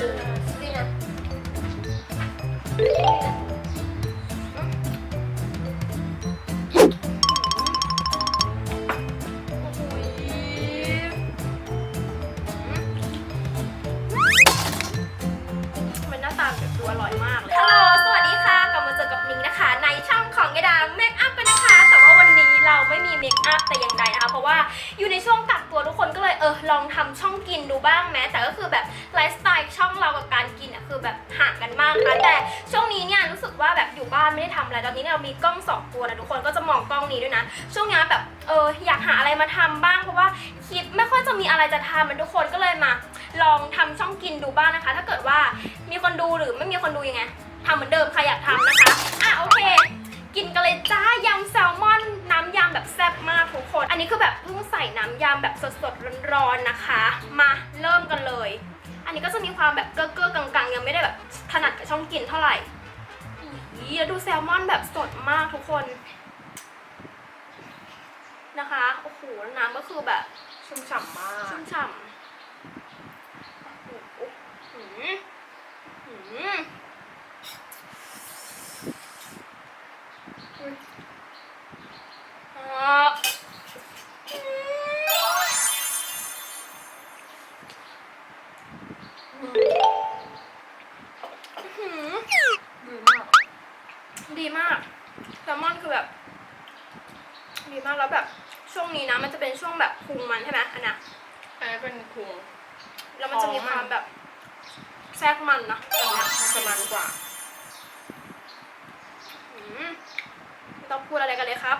ดีนะ เออลองทำช่องกินดูบ้างแม้แต่ก็คือแบบไลฟ์สไตล์ช่องเรากับการกินอะคือแบบห่างกันมากนะคะแต่ช่วงนี้เนี่ยรู้สึกว่าแบบอยู่บ้านไม่ได้ทำอะไรตอนนี้เรามีกล้องสองตัวนะทุกคนก็จะมองกล้องนี้ด้วยนะช่วงนี้แบบเอออยากหาอะไรมาทำบ้างเพราะว่าคลิปไม่ค่อยจะมีอะไรจะทำมันทุกคนก็เลยมา ลองทำช่องกินดูบ้างนะคะ ถ้าเกิดว่ามีคนดูหรือไม่มีคนดูยังไงทำเหมือนเดิมใครอยากทำนะคะอะโอเค กินกันเลยจ้ายำแซลมอนน้ำยำแบบแซ่บมากทุกคน อันนี้คือแบบเพิ่งใส่น้ำยำแบบสดๆร้อนๆนะคะ มาเริ่มกันเลย อันนี้ก็จะมีความแบบเก้อๆกังๆ ยังไม่ได้แบบถนัดกับช่องกินเท่าไหร่อีแล้วดูแซลมอนแบบสดมากทุกคนนะคะ โอ้โหแล้วน้ำก็คือแบบชุ่มฉ่ำมาก ชุ่มฉ่ำ แซลมอนคือแบบดีมากแล้วแบบช่วงนี้นะ มันจะเป็นช่วงแบบพุงมันใช่ไหมอันน่ะอันนี้เป็นพุงแล้วมันจะมีความแบบแทรกมันนะแบบเนี้ยมันจะมันกว่าอืมไม่ต้องพูดอะไรกันเลยครับ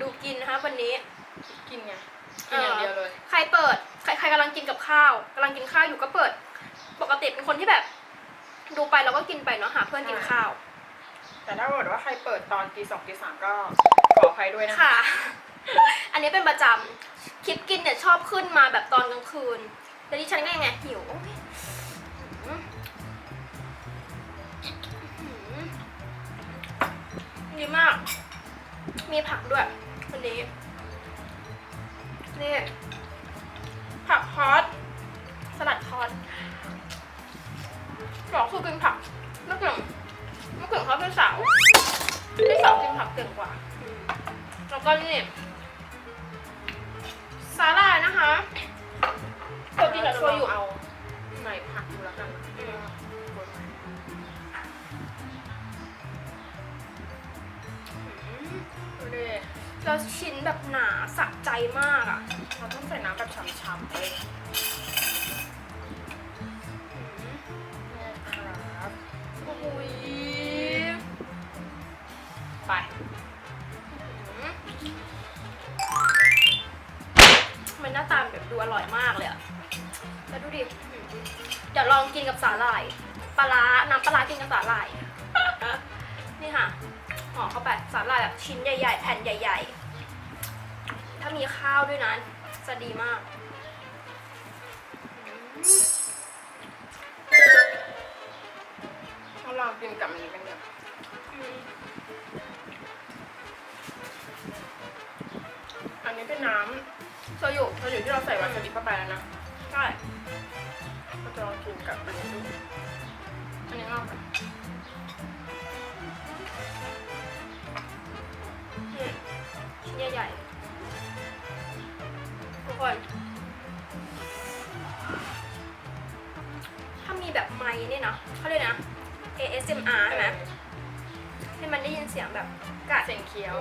ดูกินนะคะวันนี้ กินไงกินอย่างเดียวเลย ใครเปิด ใครใครกำลังกินกับข้าวกำลังกินข้าวอยู่ก็เปิด ปกติเป็นคนที่แบบ ดูไปแล้วก็กินไปเนาะหาเพื่อนกินข้าว แต่ถ้าเกิดว่าใครเปิดตอนตีสองตีสามก็ขออภัยด้วยนะค่ะ อันนี้เป็นประจำคลิปกินเนี่ยชอบขึ้นมาแบบตอนกลางคืน แต่ดิฉันก็ยังไงหิวอืมอืมดีมาก มีผักด้วยวันนี้ นี่ ผักฮอตสลัดฮอตสองคือกินผัก เก่งกว่า แล้วก็นี่สาหร่ายนะคะปกติเราโชว์อยู่เอาใส่ผักดูแล้วกันดูดิแล้วชิ้นแบบหนาสะใจมากอะ เราต้องใส่น้ำแบบฉ่ำๆเลย มันหน้าตาแบบดูอร่อยมากเลยอะแล้วดูดิเดี๋ยวลองกินกับสาหร่าย ปลาร้าน้ำปลาร้ากินกับสาหร่าย นี่ค่ะห่อเข้าไปสาหร่ายแบบชิ้นใหญ่ ๆ แผ่นใหญ่ ๆ ถ้ามีข้าวด้วยนะจะดีมากอืมเราลองกินกับอันนี้กันเนี่ยอืมอันนี้เป็นน้ โชยุำเราอยู่ที่เราใส่วาซาบิเข้าไปแล้วนะใช่ก็จะลองกินกับอันนี้ดูอันนี้ลองกันนี่ชิ้นใหญ่ๆทุกคนถ้ามีแบบไม้นี่เนาะเขาเรียกนะ ASMR ใช่ไหมให้มันได้ยินเสียงแบบกัดเสียงเคี้ยว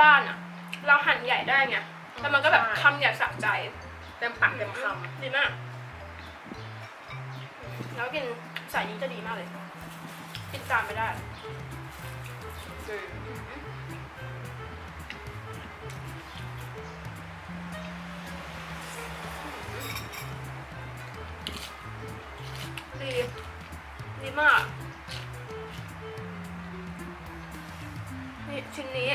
บ้านอะเราหั่นใหญ่ได้ไงแต่มันก็แบบใช่คำใหญ่สะใจเต็มปากเต็มคดีมากแล้วกินสายนี้จะดีมากเลยกินตามไม่ได้ำคือดีดีมาก ชิ้นนี้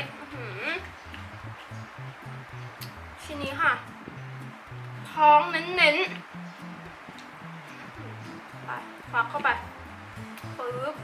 ชิ้นนี้ค่ะ ท้องเน้นๆ ไปฟักเข้าไปปึ๊บ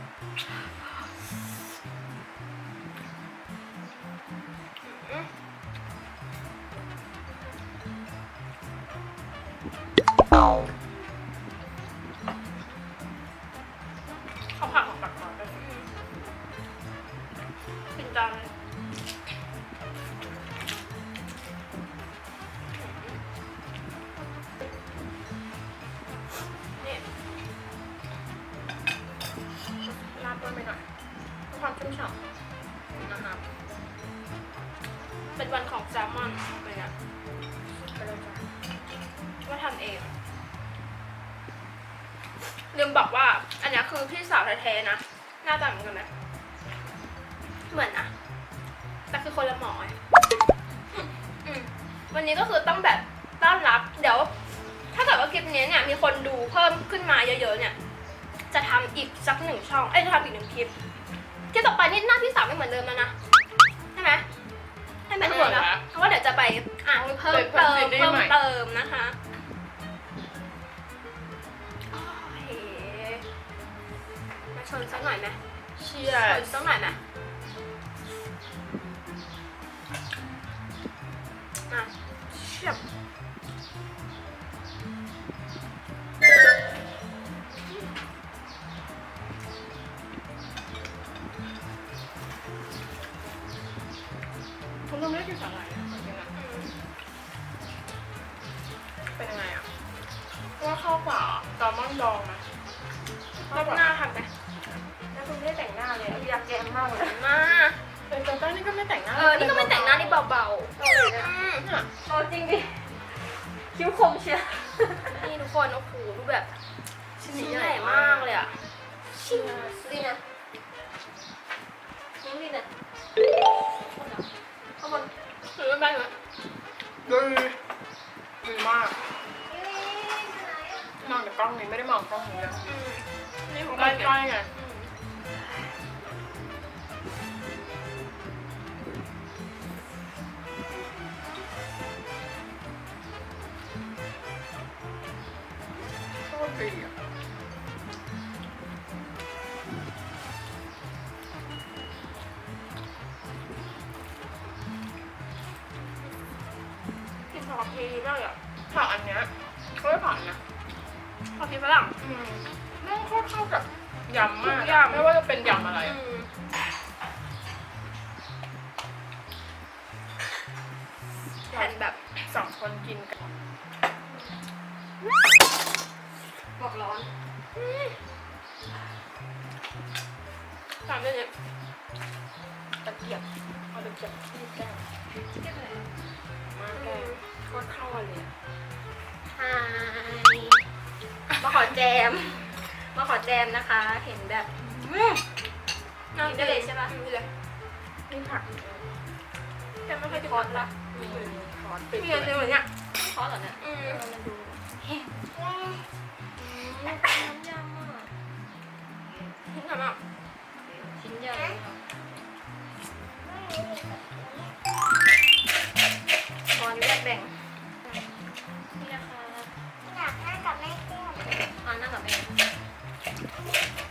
ลืมบอกว่า อันเนี้ยคือพี่สาวแท้ๆนะ หน้าตาเหมือนกันไหมเหมือนนะแต่คือคนละหมอไงอืมวันนี้ก็คือต้องแบบต้อนรับเดี๋ยว ถ้าเกิดว่าคลิปนี้เนี่ยมีคนดูเพิ่มขึ้นมาเยอะๆเนี่ย จะทำอีกสักหนึ่งช่อง เอ้ยจะทำอีกหนึ่งคลิปคลิปต่อไปนี่หน้าพี่สาวไม่เหมือนเดิมแล้วนะใช่ไหมให้เหมือนเดิมแล้วเพราะว่าเดี๋ยวจะไปอ่านเพิ่มเติมเพิ่มเติมนะคะ ชนสักหน่อยไหมเชียชร์นสักหน่อยไหมอะเชียบคุณยังไม่ได้กินสาหร่ายอะจริงๆอะอืมเป็นยังไงอะเพราะว่าข้าวเปล่าแซลมอนดองนะรอบหน้าทำไหมแล้ว คุณไม่ได้แต่งหน้าเลยอะอยากแกมมากเลยมาเป็นตัวต้นนี่ก็ไม่แต่งหน้าเออ นี่ก็ไม่แต่งหน้านี่เบาเบาเลยๆอะอืมเนี่ยเอาจริงดิ คิ้วคมเชียวนี่ทุกคน โอ้โหดูแบบชิ้นใหญ่มากเลยอะชิ้นดีนะ ตรดีอะกินผักชีมากเลยอะผักอันเนี้ยก็ไม่ผักนะผักชีฝรั่งอืมแม่งโคตรเข้ากับยำมากทุกอะยำไม่ว่าจะเป็นยำอะไรอือะ มแผ่นแบบ สองคนกินกัน ตามด้วยเนี่ยตะเกียบเอาตะเกียบที่แก้วเก็บอะไรมาแก้วโคตรเข้ากันเลยอะไฮมาขอแจม มาขอแจมนะคะ เห็นแบบน่ากินได้เลยใช่ปะกินได้เลยนี่ผักแค่ไม่ค่อยทอดละมีทอดปิดมีเลอะไรยเหมือนเนี้ยทอดเหรอเนี่ยอืม มันดูน้ำยำอะชิ้นอะชิ้นใหญ่ตอนนี้แยกแบ่งนี่นะคะอยากนั่งกับแม่แก้วอ่านั่งกับแม่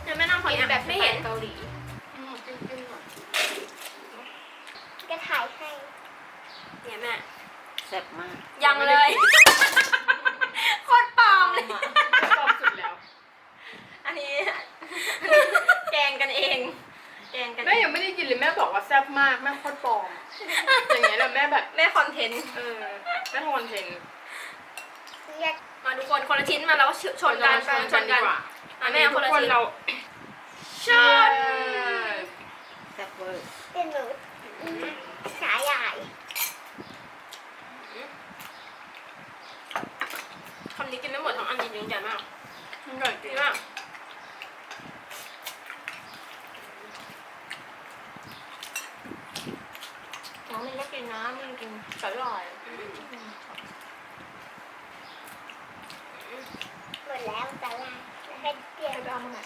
เนี่ยแม่น้ำขออีกแบบไม่เห็นเกาหลีอืมกินกินหน่อยจะถ่ายให้ เนี่ยแม่แซ่บมาก ยังเลย โคตรปลอมเลย อันนี้ แกงกันเอง แกงกันแม่ยังไม่ได้กินเลยแม่บอกว่าแซ่บมากแม่โคตรปลอมอย่างเงี้ยแหละแม่แบบแม่คอนเทนต์ เออแม่ทำคอนเทนต์อยากมาทุกคนคนละชิ้นมาแล้วก็ชนกันชนชนกันดีกว่าอะแม่เอาคนละทุกชิ้นเราชนแซ่บเวอร์เป็นหนูสายใหญ่คำนี้กินไม่หมดทั้งอันจริงๆใหญ่มากมันใหญ่จริดีงมาก น้องมั นไม่กินนะมันกินสาหร่ายหมดแล้วแต่ละให้เปลี่ยนให้ไปเอามาไหน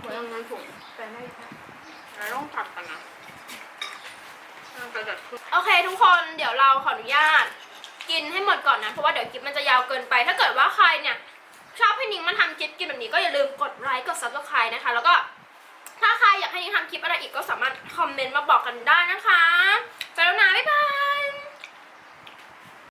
หมือนเอาเงินถุงแต่ไม่ใช่เราต้องตัดกันนะต้องกระจัดขึ้นโอเคทุกคนเดี๋ยวเราขออนุญาต กินให้หมดก่อนนะ เพราะว่าเดี๋ยวคลิปมันจะยาวเกินไป ถ้าเกิดว่าใครเนี่ย ชอบให้นิ้งมาทำคลิปกินแบบนี้ก็อย่าลืมกดไลค์กด subscribe นะคะ แล้วก็ถ้าใครอยากให้นิ้งทำคลิปอะไรอีกก็สามารถคอมเมนต์มาบอกกันได้นะคะ ไปแล้วนะบ๊ายบาย